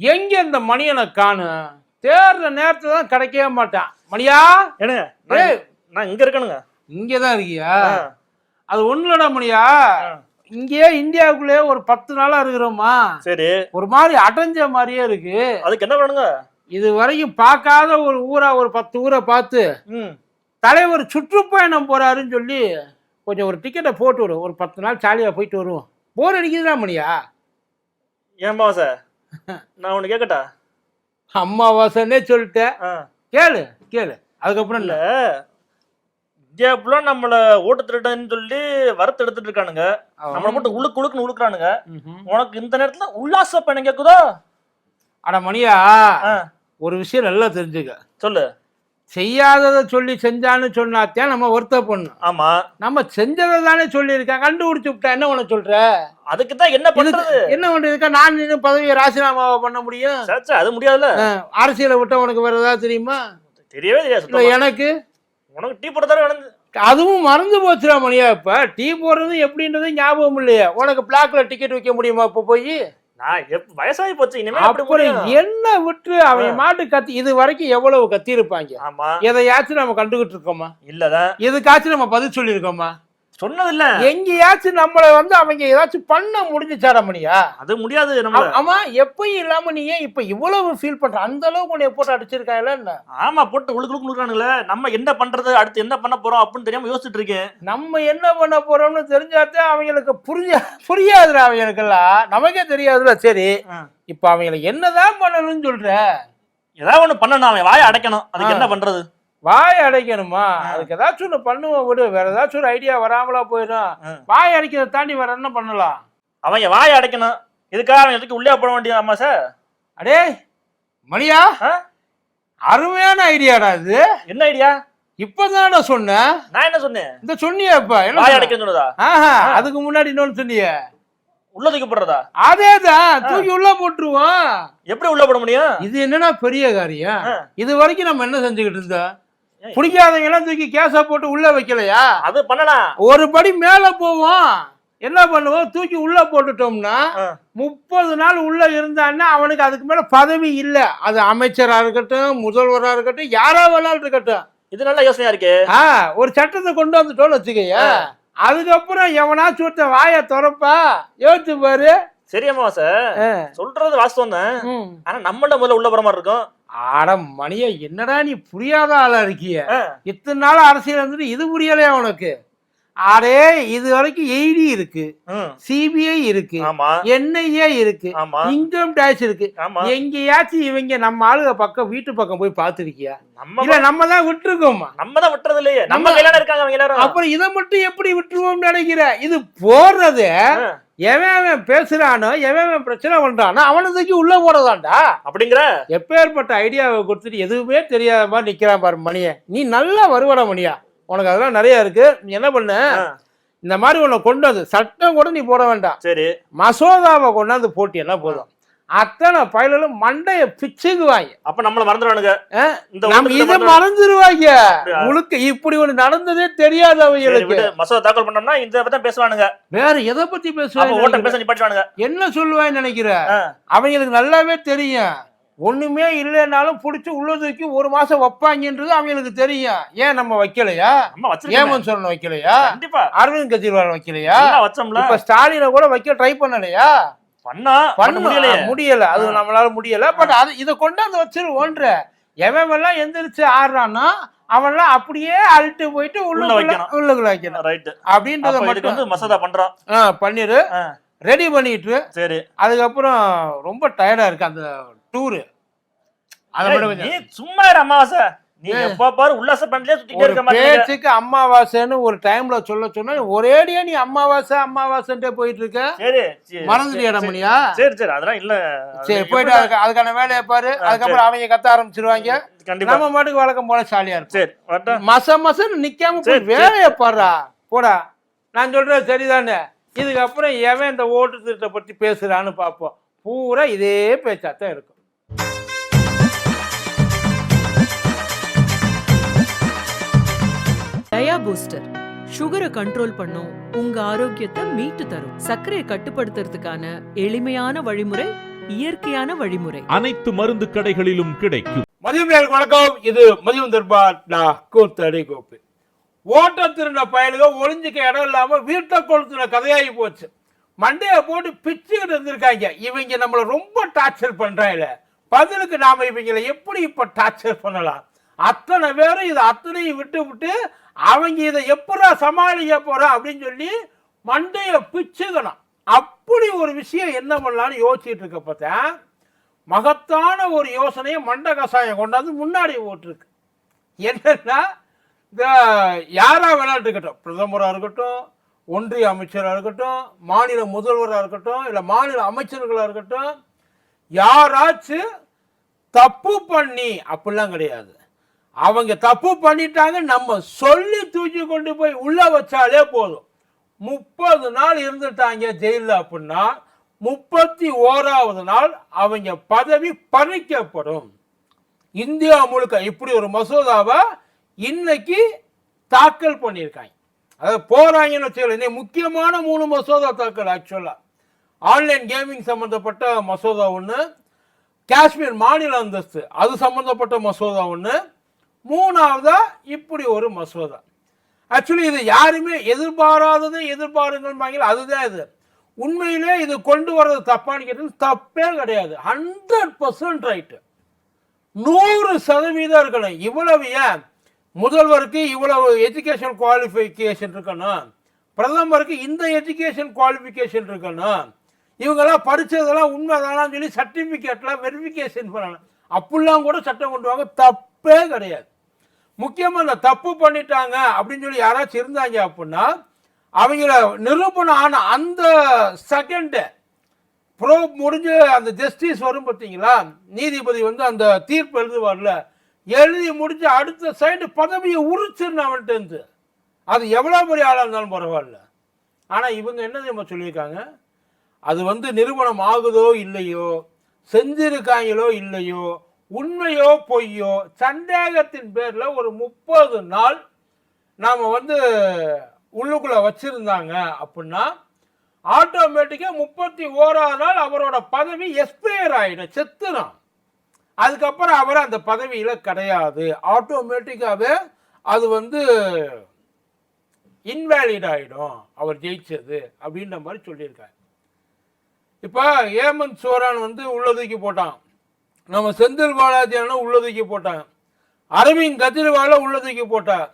எங்க இந்த மணியனை காணும் தேர்ற நேரத்துல தான் கிடைக்கவே மாட்டான். மணியா? என்னங்க. நான் இங்க இருக்கணுங்க. இங்கதான் இருக்கியா? ஆ, அது ஒண்ணுலடா மணியா. ஆ. இங்கேயே இந்தியாவுக்குள்ளேயே ஒரு பத்து நாளா இருக்கிறோமா? சரி. ஒரு மாதிரி அடைஞ்ச மாதிரியே இருக்கு. அதுக்கு என்ன பண்ணுங்க இது வரைக்கும் பார்க்காத ஒரு ஊரா ஒரு பத்து ஊரை பார்த்து தலைவர் சுற்றுப்பயணம் போறாருன்னு சொல்லி கொஞ்சம் ஒரு டிக்கெட்டை போட்டு விடும் ஒரு பத்து நாள் ஜாலியாக போயிட்டு வருவோம். போர் அடிக்குதுடா மணியா. ஏன் பாவம் சார்? நான் ஒண்ணு கேட்கட்டா அம்மாவாசன்னே சொல்லிட்டேன் கேளு கேளு. அதுக்கப்புறம் இல்ல. இந்தியா ஃபுல்லா நம்மள ஓட்டு திருடன்னு சொல்லி வறுத்து எடுத்துட்டு இருக்கானுங்க. நம்மள மட்டும் உழுக்கு உழுக்குன்னு உழுக்குறானுங்க. உனக்கு இந்த நேரத்துல உல்லாச பயணம் கேக்குதோ? அட மணியா ஒரு விஷயம் நல்லா தெரிஞ்சுக்க. சொல்லு. செய்யாததை சொல்லி செஞ்சான்னு சொன்னாத்தான் நம்ம வருத்தப்படணும் ஆமா. நம்ம செஞ்சதை தானே சொல்லியிருக்கேன் கண்டுபிடிச்சு விட்டா என்ன பண்ண சொல்ற? அதுக்கு தான் என்ன பண்றது? இதுக்கு என்ன பண்றதுக்கா? நான் இன்னும் பதவியை ராஜினாமாவா பண்ண முடியும்? அது முடியாதுல்ல. அரசியலை விட்டா உனக்கு வேற ஏதாவது தெரியுமா? தெரியவே தெரியாது. எனக்கு? உனக்கு டீ போட தர வேணும் அதுவும் மறந்து போச்சுடா மணியா இப்ப. டீ போடுறது எப்படின்றது ஞாபகம் இல்லையா. உனக்கு பிளாக்ல டிக்கெட் வைக்க முடியுமா இப்ப போய்? நான் வயசாகி போச்சு இனிமே அப்படி அப்புறம் என்ன விட்டு அவன் மாட்டு கத்தி இது வரைக்கும் எவ்வளவு கத்தி இருப்பாங்க ஆமா. எதையாச்சும் நம்ம கண்டுகிட்டு இருக்கோமா? இல்லதான் எதுக்காச்சும் நம்ம பதில் சொல்லியிருக்கோமா? சொன்னது இல்ல எங்கேயாச்சும் நம்மளை வந்து அவங்க ஏதாச்சும் பண்ண முடிஞ்சுச்சாடா மணியா அது முடியாது நம்மள. ஆ- ஆமா எப்பயும் இல்லாம நீ ஏன் இப்ப இவ்வளவு ஃபீல் பண்ற? அந்த அளவுக்கு உன்னை போட்டு அடிச்சிருக்காங்கல்ல என்ன? ஆமா போட்டு உழுக்கு உழுக்கு உழுக்குறானுங்களே நம்ம என்ன பண்றது? அடுத்து என்ன பண்ண போறோம் அப்படின்னு தெரியாம யோசிச்சுட்டு இருக்கேன். நம்ம என்ன பண்ண போறோம்னு தெரிஞ்சாதான் அவங்களுக்கு புரிஞ்ச புரியாதுடா அவங்களுக்கெல்லாம். நமக்கே தெரியாதுல சரி. இப்ப அவங்களுக்கு என்னதான் பண்ணணும்னு சொல்ற? ஏதாவது ஒண்ணு பண்ணணும் அவன் வாயை அடைக்கணும். அதுக்கு. என்ன பண்றது? வாய் அடைக்கணுமா? அதுக்கு ஏதாச்சும் ஒண்ணு பண்ணுவோம் விடு. வேற ஏதாச்சும் ஒரு ஐடியா வராமலா போயிடும். வாய் அடைக்கிறத தாண்டி வேற என்ன பண்ணலாம்? அவன் வாயை அடைக்கணும். இதுக்காக அவன் எதுக்கு உள்ளே போட வேண்டிய அம்மா சார் அடே மணியா? அருமையான ஐடியாடா இது. என்ன ஐடியா இப்பதானே சொன்னேன் நான் என்ன சொன்னேன்? இந்த சொன்னியா இப்ப என்ன வாயை? அடைக்கணும் சொன்னதா? அதுக்கு முன்னாடி இன்னொன்னு சொன்னியே. உள்ள தூக்கி போடுறதா? அதேதான் தூக்கி உள்ள போட்டுருவோம். எப்படி உள்ள போட முடியும்? இது என்னன்னா பெரிய காரியம். இது வரைக்கும் நம்ம என்ன செஞ்சுக்கிட்டு இருந்தோம். பிடிக்காதவங்க எல்லாம் தூக்கி கேஸா போட்டு உள்ள வைக்கலையா? அது பண்ணலாம். ஒரு படி மேல போவோம். என்ன பண்ணுவோம்? தூக்கி உள்ள போட்டுட்டோம்னா. முப்பது நாள் உள்ள இருந்தான்னா அவனுக்கு அதுக்கு மேல பதவி இல்ல. அது அமைச்சரா இருக்கட்டும் முதல்வரா இருக்கட்டும் யாரா வேணாலும் இருக்கட்டும். இது நல்ல யோசனையா இருக்கு. ஆ ஒரு சட்டத்தை கொண்டு வந்துட்டோம்னு வச்சுக்கய்யா அதுக்கப்புறம் எவனாச்சும் ஒருத்தன் வாயை திறப்பா யோசிச்சு பாரு. சரி அம்மா சார். சொல்றது வாஸ்தவம் தான். ஆனா நம்மள முதல்ல உள்ள போற மாதிரி இருக்கும். அட மணியா என்னடா நீ புரியாத ஆளா இருக்கிய. இத்தனை நாள் அரசியல் வந்துட்டு இது புரியலையா உனக்கு? அடே இது வரைக்கும் எய்டி இருக்கு. சிபிஐ இருக்கு. ஆமா. என்ஐஏ இருக்கு. இன்கம் டேக்ஸ் இருக்கு. ஆமா. எங்கேயாச்சும் இவங்க நம்ம ஆளுக பக்கம் வீட்டு பக்கம் போய் பார்த்திருக்கியா? நம்ம இல்ல நம்ம தான் விட்டுருக்கோமா? நம்ம தான் விட்டுறது இல்லையே நம்ம இருக்காங்க அவங்க எல்லாரும். அப்புறம் இதை மட்டும் எப்படி விட்டுருவோம்னு நினைக்கிற? இது போடுறது. எவன் பேசுறானோ எவன் பிரச்சனை பண்றானோ அவனை தூக்கி உள்ள போடதான்டா அப்படிங்கிற? எப்பேற்பட்ட ஐடியாவை கொடுத்துட்டு எதுவுமே தெரியாத மாதிரி நிக்கிறான் பாரு மணிய நீ நல்லா வருவடா மணியா. உனக்கு அதெல்லாம் நிறைய இருக்கு. நீ என்ன பண்ண. இந்த மாதிரி உன்னை கொண்டு வந்து சட்டம் கூட நீ போட வேண்டாம். சரி. மசோதாவை கொண்டாந்து போட்டியன்னா போதும். அத்தனை பயலும் மண்டைய பிச்சுக்குவாங்க. அப்ப நம்மள மறந்துடுவானுங்க. நம்ம இதை. மறந்துடுவாங்க? முழுக்க இப்படி ஒண்ணு நடந்ததே தெரியாது அவங்களுக்கு. மசோதா தாக்கல் பண்ணோம்னா இந்த பத்தி பேசுவானுங்க. வேற எதை பத்தி அப்ப ஓட்ட பேசுவாங்க பேச நிப்பாட்டுவானுங்க என்ன சொல்லுவான்னு நினைக்கிற. அவங்களுக்கு நல்லாவே தெரியும். ஒண்ணுமே இல்லைன்னாலும் புடிச்சு உள்ள தூக்கி ஒரு மாசம் வைப்பாங்கன்றது அவங்களுக்கு தெரியும். ஏன் நம்ம வைக்கலையா? ஏமன் சொல்லணும் வைக்கலையா? அரவிந்த் கெஜ்ரிவால் வைக்கலையா? இப்ப ஸ்டாலினை கூட வைக்க ட்ரை பண்ணலையா? பண்ணா பண்ண முடியலையே. முடியல. அது நம்மளால முடியல. பட் அது இதை கொண்டாந்து வச்சிருவோன்ற எவன் எல்லாம் எந்திரிச்சு ஆடுறானோ அவன்லாம் அப்படியே அழுட்டு போயிட்டு உள்ளுக்குள்ள வைக்கணும். உள்ளுக்குள்ள வைக்கணும். ரைட் அப்படின்றத மட்டும். வந்து மசோதா பண்றோம் ஆ, பண்ணிரு. ரெடி பண்ணிட்டு. சரி. அதுக்கப்புறம் ரொம்ப டயர்டா இருக்கு அந்த டூரு சும்மா அமாவாசை நீ எப்ப பாரு உல்லாச பண்ணிலே சுத்திட்டே இருக்க பேச்சுக்கு அமாவாசைன்னு ஒரு டைம்ல சொல்ல சொன்னா ஒரேடியா நீ அமாவாசை அமாவாசைன்ட்டே போயிட்டு இருக்க சரி சரி, மணியா சரி சரி அதெல்லாம் இல்ல. சரி போயிட்டு அதுக்கான வேலையை பாரு. அதுக்கப்புறம் அவங்க கத்த ஆரம்பிச்சிருவாங்க. நம்ம மாட்டுக்கு வழக்கம் போல ஜாலியா இருக்கும் சரி மச மசன்னு நிக்காம போய் வேலையை பாடுறா. போடா. நான் சொல்றது சரிதானே? இதுக்கப்புறம் எவன் இந்த ஓட்டு திருட்டை பத்தி பேசுறான்னு பார்ப்போம். பூரா இதே பேச்சாத்தான் இருக்கும். டயா பூஸ்டர். சுகரை கண்ட்ரோல் பண்ணும். உங்க ஆரோக்கியத்தை மீட்டு தரும். சர்க்கரையை கட்டுப்படுத்துறதுக்கான எளிமையான வழிமுறை இயற்கையான வழிமுறை. அனைத்து மருந்து கடைகளிலும் கிடைக்கும். மதியம் வணக்கம். இது மதியம் தர்பார். நான் கூத்தடி கோப்பு ஓட்ட திருந்த பயலுக ஒளிஞ்சிக்க இடம் இல்லாம வீட்டை கொளுத்துன கதையாகி போச்சு. மண்டைய போட்டு பிச்சுக்கிட்டு இருந்திருக்காங்க. இவங்க நம்மளை ரொம்ப டார்ச்சர் பண்றாங்க பதிலுக்கு நாம இவங்களை எப்படி இப்ப டார்ச்சர் பண்ணலாம்? அத்தனை பேரும் இதை அத்தனையும் விட்டு விட்டு அவங்க இதை எப்படா சமாளிக்க போகிறா அப்படின்னு சொல்லி மண்டையில் பிச்சுக்கணும். அப்படி ஒரு விஷயம் என்ன பண்ணலான்னு யோசிச்சுட்டு இருக்க பார்த்தா மகத்தான ஒரு யோசனையை மண்டை கசாயம் கொண்டாந்து முன்னாடி ஓட்டிருக்கு என்னன்னா இந்த யாராக விளையாட்டுக்கட்டும் இருக்கட்டும் பிரதமராக இருக்கட்டும் ஒன்றிய அமைச்சராக இருக்கட்டும் மாநில முதல்வராக இருக்கட்டும் இல்லை மாநில அமைச்சர்களாக இருக்கட்டும் யாராச்சும் தப்பு பண்ணி அப்படிலாம் கிடையாது. அவங்க தப்பு பண்ணிட்டாங்க நம்ம சொல்லி தூக்கி கொண்டு போய் உள்ள வச்சாலே போதும். முப்பது நாள் இருந்துட்டாங்க ஜெயிலில் அப்படின்னா முப்பத்தி ஓராவது நாள் அவங்க பதவி பறிக்கப்படும். இந்தியா முழுக்க இப்படி ஒரு மசோதாவை இன்னைக்கு தாக்கல் பண்ணியிருக்காங்க. அதாவது போகிறாங்கன்னு வச்சுக்கல முக்கியமான மூணு மசோதா தாக்கல் ஆக்சுவலாக ஆன்லைன் கேமிங் சம்மந்தப்பட்ட மசோதா ஒன்று காஷ்மீர் மாநில அந்தஸ்து அது சம்மந்தப்பட்ட மசோதா ஒன்று மூணாவதா? இப்படி ஒரு மசோதா. ஆக்சுவலி இது யாருமே எதிர்பாராததை எதிர்பாருங்கள் அதுதான் இது. உண்மையிலே இது கொண்டு வர்றது தப்பான்னு கேட்டது தப்பே கிடையாது. ஹண்ட்ரட் பர்சன்ட் ரைட்டு நூறு சதவீதம் இருக்கணும் இவ்வளவு ஏன் முதல்வருக்கு இவ்வளவு எஜுகேஷன் குவாலிஃபிகேஷன் இருக்கணும்? பிரதமருக்கு இந்த எஜுகேஷன் குவாலிஃபிகேஷன் இருக்கணும்? இவங்கெல்லாம் படித்ததெல்லாம் உண்மைதானான்னு சொல்லி சர்டிஃபிகேட்லாம் வெரிஃபிகேஷன் பண்ணணும். அப்படிலாம் கூட சட்டம் கொண்டு வாங்க தப்பே கிடையாது. முக்கியமாக இந்த தப்பு பண்ணிட்டாங்க அப்படின்னு சொல்லி யாராச்சும் இருந்தாங்க அப்படின்னா அவங்கள நிரூபணம் ஆன அந்த செகண்டு ப்ரோப் முடிஞ்சு அந்த ஜஸ்டிஸ் வரும் பார்த்தீங்களா? நீதிபதி வந்து அந்த தீர்ப்பு எழுதுவார்ல எழுதி முடிஞ்சு அடுத்த சைடு பதவியை உரிச்சிருந்தேன் அவன்கிட்டருந்து அது எவ்வளோ பெரிய ஆளாக இருந்தாலும் பரவாயில்ல. ஆனால் இவங்க என்ன தெரியுமா சொல்லியிருக்காங்க? அது வந்து நிறுவனம் ஆகுதோ இல்லையோ செஞ்சிருக்காங்களோ இல்லையோ உண்மையோ பொய்யோ சந்தேகத்தின் பேரில் ஒரு முப்பது நாள் நாம் வந்து உள்ளுக்குள்ளே வச்சுருந்தாங்க அப்படின்னா ஆட்டோமேட்டிக்காக முப்பத்தி ஓராவது நாள் அவரோட பதவி எக்ஸ்பயர் ஆகிடும் செத்துறான் அதுக்கப்புறம் அவர் அந்த பதவியில் கிடையாது. ஆட்டோமேட்டிக்காகவே அது வந்து இன்வேலிட் ஆகிடும் அவர் ஜெயிச்சது அப்படின்ற மாதிரி சொல்லியிருக்காரு. இப்போ ஏமன் சோரான் வந்து உள்ளதுக்கு போட்டான். நம்ம செந்தில் பாலாஜியான உள்ள உள்ளதுக்கி போட்டான் அரவிந்த் கெஜ்ரிவால உள்ளதுக்கி போட்டாங்க.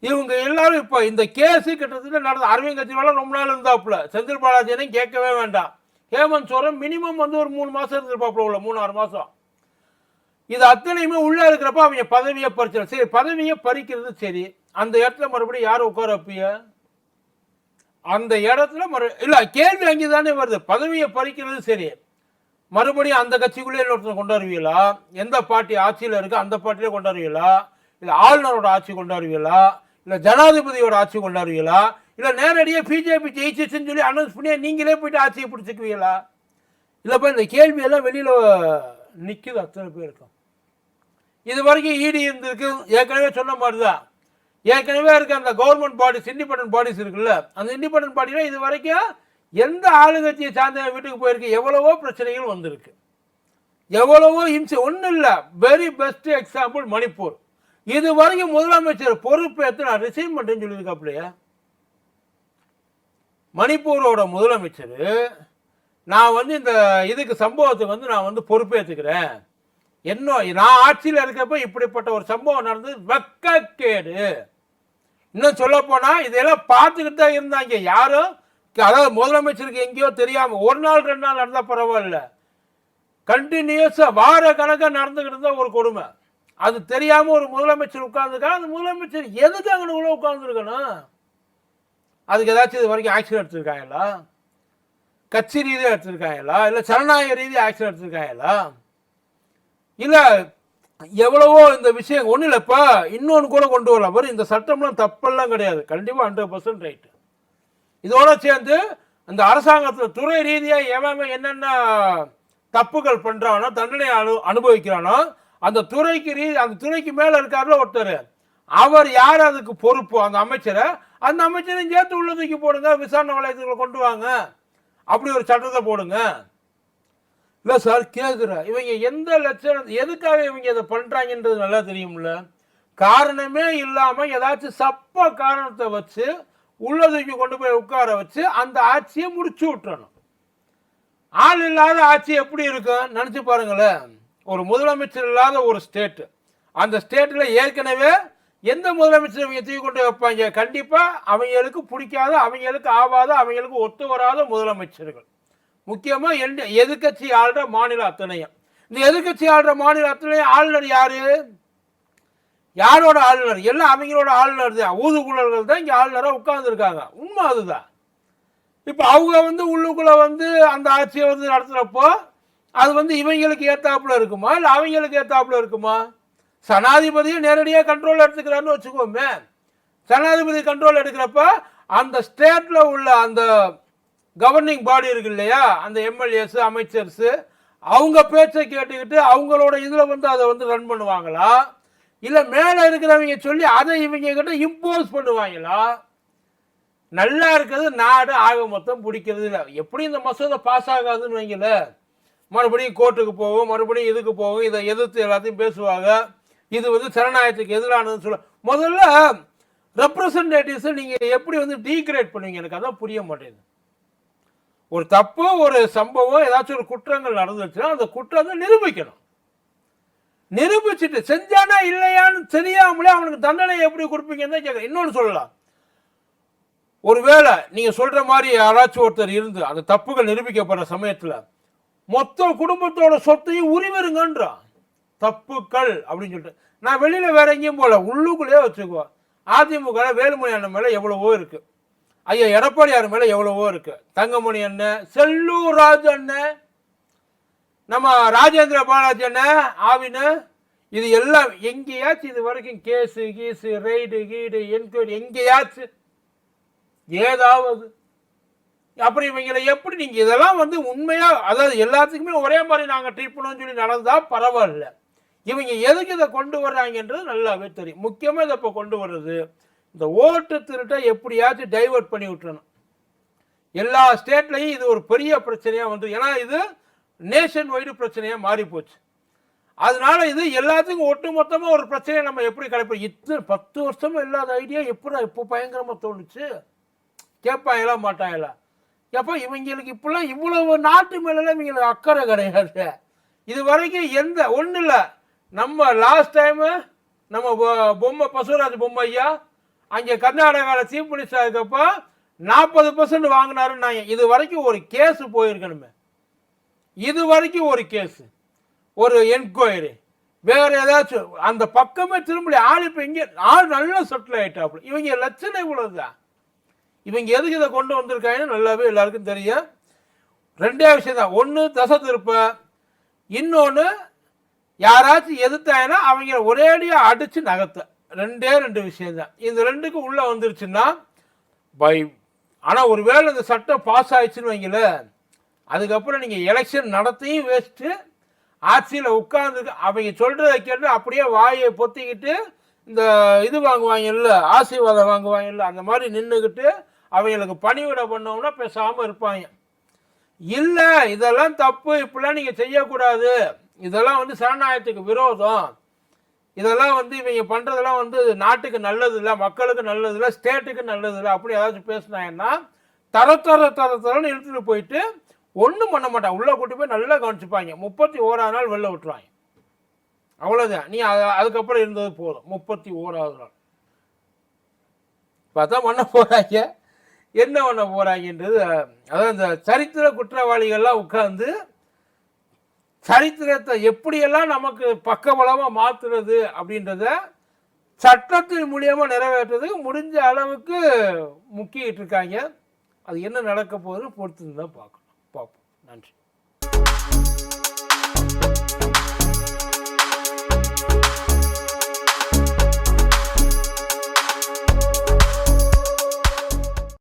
இவங்க எல்லாரும் இப்போ இந்த கேஸு கிட்டத்தட்ட நடந்த அரவிந்த் கெஜ்ரிவால ரொம்ப நாள் இருந்தாப்புல. செந்தில் பாலாஜியனையும் கேட்கவே வேண்டாம். ஹேமந்த் சோரன் மினிமம் வந்து ஒரு மூணு மாதம் இருந்திருப்பாப்புல உள்ள மூணு ஆறு மாதம் இது அத்தனையுமே உள்ளே இருக்கிறப்ப அவங்க பதவியை பறிச்சிடும் சரி பதவியை பறிக்கிறது சரி. அந்த இடத்துல மறுபடியும் யார் உட்கார வைப்பிய அந்த இடத்துல மறு இல்லை கேள்வி அங்கே தானே வருது. பதவியை பறிக்கிறது சரி. மறுபடியும் அந்த கட்சிக்குள்ளே இன்னொருத்தர் கொண்டாடுவீங்களா? எந்த பார்ட்டி ஆட்சியில் இருக்குது அந்த பார்ட்டிலே கொண்டாடுவீங்களா? இல்லை ஆளுநரோட ஆட்சி கொண்டாடுவீங்களா? இல்லை ஜனாதிபதியோட ஆட்சி கொண்டாடுவீங்களா? இல்லை நேரடியாக பிஜேபி ஜெயிச்சிச்சுன்னு சொல்லி அனௌன்ஸ் பண்ணி நீங்களே போயிட்டு ஆட்சியை பிடிச்சிக்குவீங்களா? இல்லைப்பா இந்த கேள்வியெல்லாம் வெளியில் நிற்குது அத்தனை பேருக்கும். இது வரைக்கும் ஈடி இருந்திருக்கு. ஏற்கனவே சொன்ன மாதிரி தான் ஏற்கனவே இருக்க அந்த கவர்மெண்ட் பாடிஸ் இண்டிபெண்ட் பாடிஸ் இருக்குல்ல அந்த இண்டிபெண்ட் பாடியில் இது வரைக்கும் எந்த ஆளுங்கட்சியை சார்ந்த வீட்டுக்கு போயிருக்கு எவ்வளவோ பிரச்சனைகள் வந்திருக்கு. எவ்வளவோ இம்சை ஒன்றும் இல்லை. Very best example Manipur. இது வரைக்கும் முதலமைச்சர் பொறுப்பேற்று நான் ரிசைன் பண்ணுறேன்னு சொல்லியிருக்காப்லையா மணிப்பூரோட முதலமைச்சர் நான் வந்து இந்த இதுக்கு சம்பவத்துக்கு வந்து நான் வந்து பொறுப்பேற்றுக்கிறேன் என்ன நான் ஆட்சியில் இருக்கப்ப இப்படிப்பட்ட ஒரு சம்பவம் நடந்தது வெக்கக்கேடு. இன்னும் சொல்ல போனால் இதெல்லாம் பார்த்துக்கிட்டு தான் இருந்தாங்க. யாரும் அதாவது முதலமைச்சருக்கு எங்கேயோ தெரியாம ஒரு நாள் ரெண்டு நாள் நடந்தால் பரவாயில்ல. கண்டினியூஸாக வார கணக்காக நடந்துகிட்டு இருந்தால் ஒரு கொடுமை. அது தெரியாம ஒரு முதலமைச்சர் உட்கார்ந்துருக்கா அந்த முதலமைச்சர் எதுக்கு அங்கே உள்ள உட்கார்ந்துருக்கணும்? அதுக்கு ஏதாச்சும் இது வரைக்கும் ஆக்ஷன் எடுத்திருக்காங்களா கட்சி ரீதியாக எடுத்திருக்காங்களா இல்லை ஜனநாயக ரீதியாக ஆக்ஷன் எடுத்திருக்காங்களா இல்லை எவ்வளவோ இந்த விஷயம் ஒன்றும் இல்லைப்பா இன்னொன்று கூட கொண்டு வரலாம் பாரு இந்த சட்டம்லாம் தப்பெல்லாம் கிடையாது. கண்டிப்பாக ஹண்ட்ரட் பர்சன்ட் ரைட்டு இதோடு சேர்ந்து அந்த அரசாங்கத்தில் துறை ரீதியாக எவன் என்னென்ன தப்புகள் பண்ணுறானோ தண்டனை அனு அனுபவிக்கிறானோ அந்த துறைக்கு ரீ அந்த துறைக்கு மேலே இருக்காருல ஒருத்தர். அவர் யார் அதுக்கு பொறுப்பு? அந்த அமைச்சரை. அந்த அமைச்சரையும் சேர்த்து உள்ள தூக்கி போடுங்க விசாரணை வளையத்துக்குள்ள கொண்டு வாங்க. அப்படி ஒரு சட்டத்தை போடுங்க. இல்லை சார் கேட்குறேன் இவங்க எந்த லட்சம் எதுக்காக இவங்க இதை பண்ணுறாங்கன்றது நல்லா தெரியும்ல. காரணமே இல்லாமல் ஏதாச்சும் சப்ப காரணத்தை வச்சு உள்ளதுக்கு கொண்டு போய் உட்கார வச்சு அந்த ஆட்சியை முடிச்சு விட்டுறணும். ஆள் இல்லாத ஆட்சி எப்படி இருக்கும் நினச்சி பாருங்களேன். ஒரு முதலமைச்சர் இல்லாத ஒரு ஸ்டேட்டு அந்த ஸ்டேட்டில் ஏற்கனவே எந்த முதலமைச்சர் இவங்க தூக்கி கொண்டு வைப்பாங்க? கண்டிப்பாக அவங்களுக்கு பிடிக்காத அவங்களுக்கு ஆவாத அவங்களுக்கு ஒத்து வராத முதலமைச்சர்கள். முக்கியமாக எந்த எதிர்க்கட்சி ஆள்ற மாநில அத்தனையும். இந்த எதிர்கட்சி ஆள்ற மாநில அத்தனையும் ஆளுநர் யார்? யாரோட ஆளுநர்? எல்லாம் அவங்களோட ஆளுநர் தான். ஊதுகுழல்கள் தான் இங்கே ஆளுநராக உட்கார்ந்துருக்காங்க. உண்மை அதுதான். இப்போ அவங்க வந்து உள்ளுக்குள்ளே வந்து அந்த ஆட்சியை வந்து நடத்துகிறப்போ அது வந்து இவங்களுக்கு ஏத்தாப்புல இருக்குமா? இல்லை அவங்களுக்கு ஏத்தாப்புல இருக்குமா? சனாதிபதியும் நேரடியாக கண்ட்ரோல் எடுத்துக்கிறான்னு வச்சுக்கோமே. சனாதிபதி கண்ட்ரோல் எடுக்கிறப்ப அந்த ஸ்டேட்டில் உள்ள அந்த கவர்னிங் பாடி இருக்கு இல்லையா? அந்த எம்எல்ஏஸ் அமைச்சர்ஸு அவங்க பேச்சை கேட்டுக்கிட்டு அவங்களோட இதில் வந்து அதை வந்து ரன் பண்ணுவாங்களா? இல்லை மேலே இருக்கிறவங்க சொல்லி அதை இவங்க கிட்ட இம்போஸ் பண்ணுவாங்களா? நல்லா இருக்கிறது நாடு ஆக மொத்தம் பிடிக்கிறது இல்லை. எப்படி இந்த மசோதா பாஸ் ஆகாதுன்னு வைங்கள. மறுபடியும் கோர்ட்டுக்கு போகும் மறுபடியும் இதுக்கு போகும் இதை எதிர்த்து எல்லாத்தையும் பேசுவாங்க. இது வந்து ஜனநாயகத்துக்கு எதிரானதுன்னு சொல்ல முதல்ல ரெப்ரசன்டேட்டிவ்ஸை நீங்கள் எப்படி வந்து டீக்ரேட் பண்ணுவீங்க எனக்கு அதான் புரிய மாட்டேங்குது. ஒரு தப்போ ஒரு சம்பவம் ஏதாச்சும் ஒரு குற்றங்கள் நடந்துச்சுன்னா அந்த குற்றத்தை நிரூபிக்கணும். நிரூபிச்சுட்டு செஞ்சானா இல்லையான்னு தெரியாமலே அவனுக்கு தண்டனை எப்படி கொடுப்பீங்கன்னு தான் கேட்குறேன் இன்னொன்று சொல்லலாம். ஒருவேளை நீங்கள் சொல்கிற மாதிரி யாராச்சும் ஒருத்தர் இருந்து அந்த தப்புகள் நிரூபிக்கப்படுற சமயத்தில் மொத்த குடும்பத்தோட சொத்தையும் உரிமருங்கன்றான். தப்புக்கள் அப்படின்னு சொல்லிட்டு. நான் வெளியில் வேற எங்கேயும் போகல உள்ளுக்குள்ளேயே வச்சுக்குவோம் அதிமுக வேலுமணி அண்ணன் மேலே எவ்வளவோ இருக்குது ஐயா எடப்பாடியார் மேலே எவ்வளவோ இருக்குது தங்கமணி அண்ணன் செல்லூர் ராஜ் அண்ணன் நம்ம ராஜேந்திர பாலாஜி என்ன? ஆவின இது எல்லாம் எங்கேயாச்சும் இது வரைக்கும் கேஸு கீஸு ரெய்டு கீடு என்கொயரி எங்கேயாச்சும் ஏதாவது. அப்புறம் இவங்களை எப்படி நீங்கள் இதெல்லாம் வந்து உண்மையாக அதாவது எல்லாத்துக்குமே ஒரே மாதிரி நாங்கள் ட்ரீட் பண்ணுவோம்னு சொல்லி நடந்தால் பரவாயில்ல. இவங்க எதுக்கு இதை கொண்டு வர்றாங்கன்றது நல்லாவே தெரியும். முக்கியமாக இதை இப்போ கொண்டு வர்றது இந்த ஓட்டு திருட்டை எப்படியாச்சும் டைவர்ட் பண்ணி விட்டுறணும். எல்லா ஸ்டேட்லையும் இது ஒரு பெரிய பிரச்சனையாக வந்து ஏன்னா இது நேஷன் வைடு பிரச்சனையாக மாறி போச்சு அதனால இது எல்லாத்துக்கும் ஒட்டு மொத்தமாக ஒரு பிரச்சனையை நம்ம எப்படி கிடைப்போம் இத்தனை பத்து வருஷமும் இல்லாத ஐடியா எப்படி இப்போ பயங்கரமாக தோணுச்சு? கேட்பாங்களா மாட்டாங்களா எப்போ இவங்களுக்கு இப்பெல்லாம் இவ்வளவு நாட்டு மேலாம் இவங்களுக்கு அக்கறை கிடையாது. இது வரைக்கும் எந்த ஒன்றும் இல்லை. நம்ம லாஸ்ட் டைமு நம்ம பொம்மை பசுராஜ் பொம்மை ஐயா அங்கே கர்நாடகாவில் சீஃப் மினிஸ்டர் இருக்கப்போ நாற்பது பர்சன்ட் வாங்கினாருன்னாங்க இது வரைக்கும் ஒரு கேஸ் போயிருக்கணுமே. இது வரைக்கும் ஒரு கேஸ் ஒரு என்கொயரி வேற ஏதாச்சும் அந்த பக்கமே திரும்பி ஆள் இப்போ இங்கே ஆள் நல்லா செட்டில் ஆயிட்டாப்புல. இவங்க லட்சணம் இவ்வளவுதான். இவங்க எதுக்கு இதை கொண்டு வந்திருக்காங்கன்னு நல்லாவே எல்லாருக்கும் தெரியும். ரெண்டே விஷயம் தான். ஒன்று தசை திருப்ப இன்னொன்று யாராச்சும் எதிர்த்தாங்கன்னா அவங்க ஒரேடியாக அடித்து நகர்த்த. ரெண்டே ரெண்டு விஷயந்தான் இந்த ரெண்டுக்கும் உள்ளே வந்துருச்சுன்னா பை ஆனால் ஒருவேளை இந்த சட்டம் பாஸ் ஆயிடுச்சுன்னு வைங்களேன் அதுக்கப்புறம் நீங்கள் எலெக்ஷன் நடத்தியும் வேஸ்ட்டு ஆட்சியில் உட்கார்ந்து அவங்க சொல்கிறத கேட்டு அப்படியே வாயை பொத்திக்கிட்டு இந்த இது வாங்குவாங்கல்ல ஆசீர்வாதம் வாங்குவாங்கல்ல அந்த மாதிரி நின்றுக்கிட்டு அவங்களுக்கு பணிவிட பண்ணோம்னா பேசாமல் இருப்பாங்க. இல்லை இதெல்லாம் தப்பு இப்படிலாம் நீங்கள் செய்யக்கூடாது. இதெல்லாம் வந்து சரணாயத்துக்கு விரோதம். இதெல்லாம் வந்து இவங்க பண்ணுறதெல்லாம் வந்து நாட்டுக்கு நல்லது இல்லை மக்களுக்கு நல்லது இல்லை ஸ்டேட்டுக்கு நல்லது இல்லை அப்படி ஏதாச்சும் பேசினாங்கன்னா தர தர தர தரன்னு இழுத்துட்டு போயிட்டு ஒன்றும் பண்ண மாட்டாங்க. உள்ளே கூட்டி போய் நல்லா கவனிச்சுப்பாங்க. முப்பத்தி ஓராவது நாள் வெளில விட்டுருவாங்க. அவ்வளோதான் நீ அது- அதுக்கப்புறம் இருந்தது போதும். முப்பத்தி ஓராவது நாள். பார்த்தா பண்ண போகிறாங்க என்ன பண்ண போகிறாங்கன்றது அதாவது இந்த சரித்திர குற்றவாளிகள்லாம் உட்காந்து சரித்திரத்தை எப்படியெல்லாம் நமக்கு பக்கபலமாக மாற்றுறது அப்படின்றத சட்டத்தின் மூலியமாக நிறைவேற்றுறதுக்கு முடிஞ்ச அளவுக்கு முக்கியிட்டு இருக்காங்க அது என்ன நடக்க போகுதுன்னு பொறுத்து தான் பார்க்கணும். பார்ப்போம் நன்றி